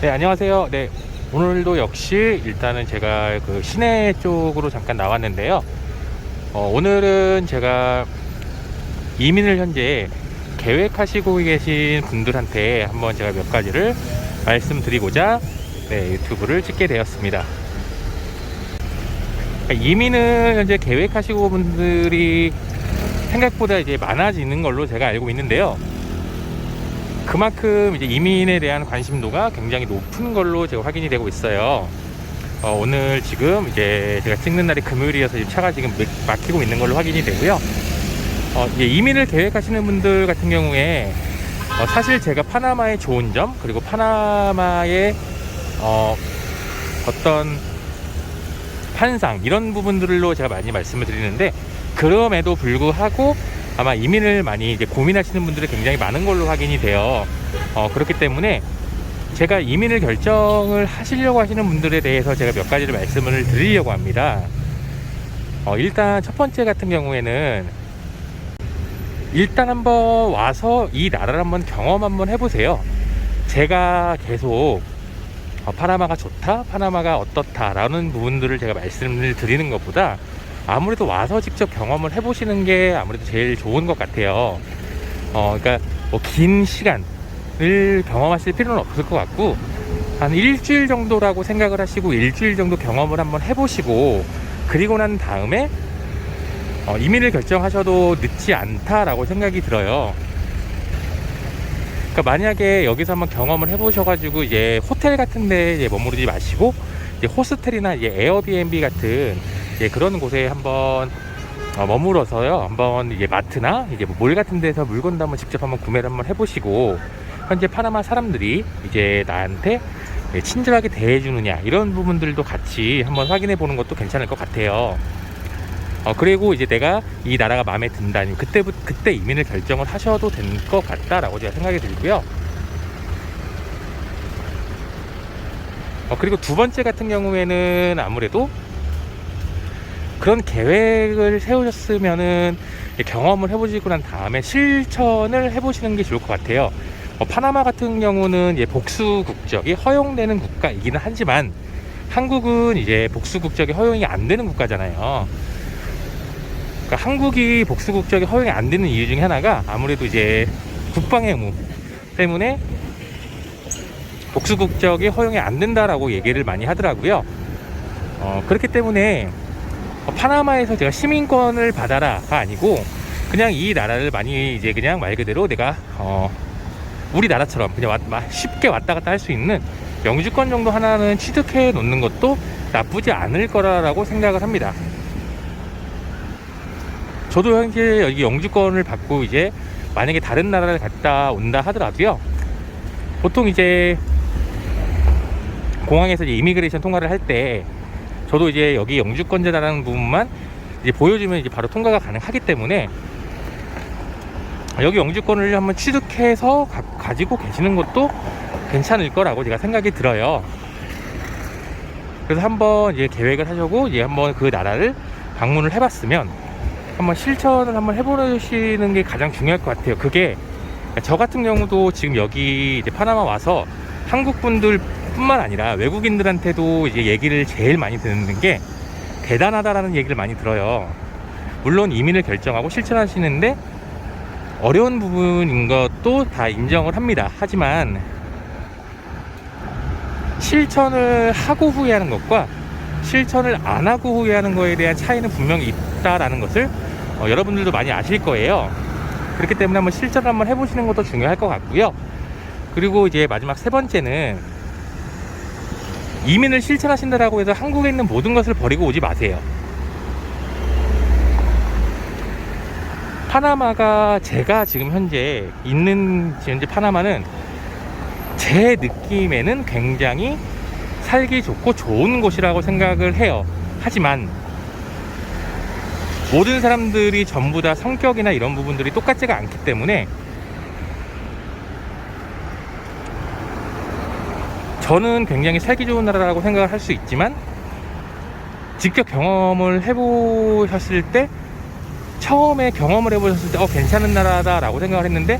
네, 안녕하세요. 네, 오늘도 역시 일단은 제가 그 시내 쪽으로 잠깐 나왔는데요. 어, 오늘은 제가 이민을 현재 계획하시고 계신 분들한테 한번 제가 몇 가지를 말씀드리고자 네, 유튜브를 찍게 되었습니다. 이민을 현재 계획하시고 분들이 생각보다 이제 많아지는 걸로 제가 알고 있는데요. 그만큼 이제 이민에 대한 관심도가 굉장히 높은 걸로 제가 확인이 되고 있어요. 어, 오늘 지금 이제 제가 찍는 날이 금요일이어서 차가 지금 막- 막히고 있는 걸로 확인이 되고요. 어, 이제 이민을 계획하시는 분들 같은 경우에 어, 사실 제가 파나마의 좋은 점 그리고 파나마의 어, 어떤 환상 이런 부분들로 제가 많이 말씀을 드리는데 그럼에도 불구하고 아마 이민을 많이 이제 고민하시는 분들이 굉장히 많은 걸로 확인이 돼요. 어, 그렇기 때문에 제가 이민을 결정을 하시려고 하시는 분들에 대해서 제가 몇 가지를 말씀을 드리려고 합니다. 어, 일단 첫 번째 같은 경우에는 일단 한번 와서 이 나라를 한번 경험 한번 해보세요. 제가 계속 어, 파나마가 좋다, 파나마가 어떻다라는 부분들을 제가 말씀을 드리는 것보다 아무래도 와서 직접 경험을 해보시는 게 아무래도 제일 좋은 것 같아요. 어, 그러니까 뭐 긴 시간을 경험하실 필요는 없을 것 같고 한 일주일 정도라고 생각을 하시고 일주일 정도 경험을 한번 해보시고 그리고 난 다음에 어, 이민을 결정하셔도 늦지 않다라고 생각이 들어요. 그러니까 만약에 여기서 한번 경험을 해보셔가지고 이제 호텔 같은데 이제 머무르지 마시고 이제 호스텔이나 이제 에어비앤비 같은 이제 그런 곳에 한번 어, 머물어서요 한번 이제 마트나 이제 뭐몰 같은 데서 물건도 한번 직접 한번 구매를 한번 해보시고 현재 파나마 사람들이 이제 나한테 예, 친절하게 대해주느냐 이런 부분들도 같이 한번 확인해 보는 것도 괜찮을 것 같아요. 어, 그리고 이제 내가 이 나라가 마음에 든다니 그때 그때 이민을 결정을 하셔도 될것 같다라고 제가 생각이 들고요. 어, 그리고 두 번째 같은 경우에는 아무래도 그런 계획을 세우셨으면은 경험을 해보시고 난 다음에 실천을 해보시는 게 좋을 것 같아요. 어, 파나마 같은 경우는 이제 복수 국적이 허용되는 국가이기는 하지만 한국은 이제 복수 국적이 허용이 안 되는 국가잖아요. 그러니까 한국이 복수 국적이 허용이 안 되는 이유 중에 하나가 아무래도 이제 국방의 의무 때문에 복수 국적이 허용이 안 된다라고 얘기를 많이 하더라고요. 어, 그렇기 때문에 어, 파나마에서 제가 시민권을 받아라가 아니고 그냥 이 나라를 많이 이제 그냥 말 그대로 내가 어, 우리나라처럼 그냥 왔- 마- 쉽게 왔다 갔다 할 수 있는 영주권 정도 하나는 취득해 놓는 것도 나쁘지 않을 거라고 생각을 합니다. 저도 현재 여기 영주권을 받고 이제 만약에 다른 나라를 갔다 온다 하더라도요. 보통 이제 공항에서 이제 이미그레이션 통과를 할 때 저도 이제 여기 영주권자라는 부분만 이제 보여주면 이제 바로 통과가 가능하기 때문에 여기 영주권을 한번 취득해서 가, 지고 계시는 것도 괜찮을 거라고 제가 생각이 들어요. 그래서 한번 이제 계획을 하시고 이제 한번 그 나라를 방문을 해봤으면 한번 실천을 한번 해보시는 게 가장 중요할 것 같아요. 그게 저 같은 경우도 지금 여기 파나마 와서 한국 분들 뿐만 아니라 외국인들한테도 이제 얘기를 제일 많이 듣는 게 대단하다라는 얘기를 많이 들어요. 물론 이민을 결정하고 실천하시는데 어려운 부분인 것도 다 인정을 합니다. 하지만 실천을 하고 후회하는 것과 실천을 안 하고 후회하는 거에 대한 차이는 분명히 있다라는 것을 어, 여러분들도 많이 아실 거예요. 그렇기 때문에 한번 실천을 한번 해보시는 것도 중요할 것 같고요. 그리고 이제 마지막 세 번째는 이민을 실천하신다라고 해서 한국에 있는 모든 것을 버리고 오지 마세요. 파나마가 제가 지금 현재 있는 현재 파나마는 제 느낌에는 굉장히 살기 좋고 좋은 곳이라고 생각을 해요. 하지만 모든 사람들이 전부 다 성격이나 이런 부분들이 똑같지가 않기 때문에 저는 굉장히 살기 좋은 나라라고 생각을 할 수 있지만 직접 경험을 해보셨을 때 처음에 경험을 해보셨을 때 어 괜찮은 나라다 라고 생각을 했는데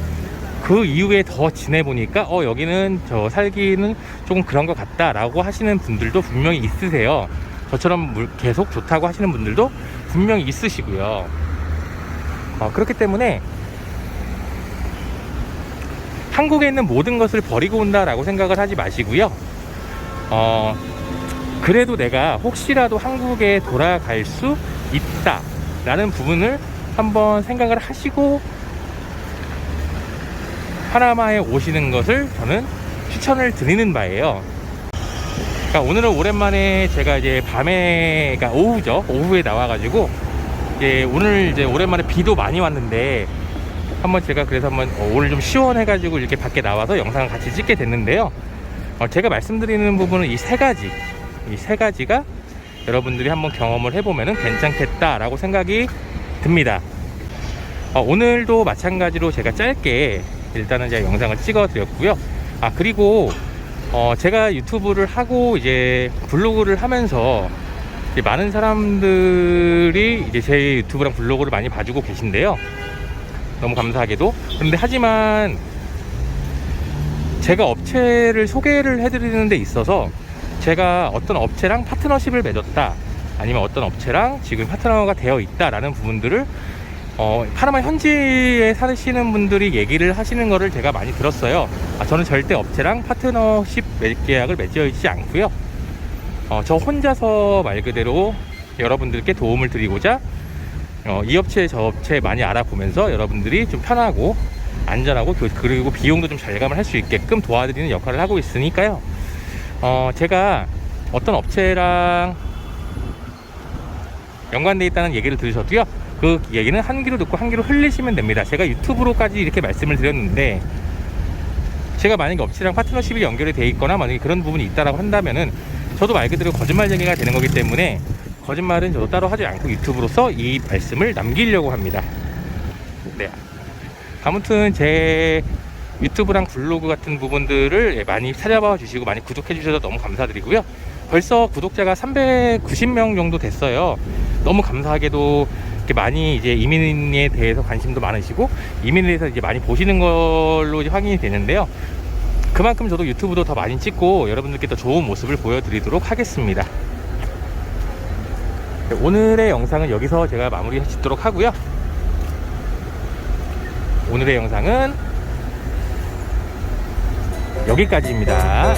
그 이후에 더 지내보니까 어 여기는 저 살기는 조금 그런 것 같다 라고 하시는 분들도 분명히 있으세요. 저처럼 물- 계속 좋다고 하시는 분들도 분명히 있으시고요. 어, 그렇기 때문에 한국에 있는 모든 것을 버리고 온다라고 생각을 하지 마시고요. 어, 그래도 내가 혹시라도 한국에 돌아갈 수 있다라는 부분을 한번 생각을 하시고 파나마에 오시는 것을 저는 추천을 드리는 바예요. 그러니까 오늘은 오랜만에 제가 이제 밤에, 그러니까 오후죠. 오후에 나와가지고 이제 오늘 이제 오랜만에 비도 많이 왔는데 한번 제가 그래서 한번 어, 오늘 좀 시원해가지고 이렇게 밖에 나와서 영상을 같이 찍게 됐는데요. 어, 제가 말씀드리는 부분은 이 세 가지, 이 세 가지가 여러분들이 한번 경험을 해보면 괜찮겠다라고 생각이 듭니다. 어, 오늘도 마찬가지로 제가 짧게 일단은 제가 영상을 찍어 드렸고요. 아, 그리고 어, 제가 유튜브를 하고 이제 블로그를 하면서 이제 많은 사람들이 이제 제 유튜브랑 블로그를 많이 봐주고 계신데요. 너무 감사하게도. 그런데 하지만 제가 업체를 소개를 해드리는 데 있어서 제가 어떤 업체랑 파트너십을 맺었다. 아니면 어떤 업체랑 지금 파트너가 되어 있다라는 부분들을 어, 파나마 현지에 사시는 분들이 얘기를 하시는 거를 제가 많이 들었어요. 아, 저는 절대 업체랑 파트너십 맺- 계약을 맺어 있지 않고요. 어, 저 혼자서 말 그대로 여러분들께 도움을 드리고자 어, 이 업체 저 업체 많이 알아보면서 여러분들이 좀 편하고 안전하고 그- 그리고 비용도 좀 절감을 할 수 있게끔 도와드리는 역할을 하고 있으니까요. 어, 제가 어떤 업체랑 연관돼 있다는 얘기를 들으셔도요. 그 얘기는 한 귀로 듣고 한 귀로 흘리시면 됩니다. 제가 유튜브로까지 이렇게 말씀을 드렸는데 제가 만약에 업체랑 파트너십이 연결이 돼 있거나 만약에 그런 부분이 있다라고 한다면은 저도 말 그대로 거짓말쟁이가 되는 거기 때문에 거짓말은 저도 따로 하지 않고 유튜브로서 이 말씀을 남기려고 합니다. 네. 아무튼 제 유튜브랑 블로그 같은 부분들을 많이 찾아봐 주시고 많이 구독해 주셔서 너무 감사드리고요. 벌써 구독자가 390명 정도 됐어요. 너무 감사하게도 이렇게 많이 이제 이민에 대해서 관심도 많으시고 이민에 대해서 이제 많이 보시는 걸로 이제 확인이 되는데요. 그만큼 저도 유튜브도 더 많이 찍고 여러분들께 더 좋은 모습을 보여드리도록 하겠습니다. 네, 오늘의 영상은 여기서 제가 마무리 짓도록 하고요. 오늘의 영상은 여기까지입니다.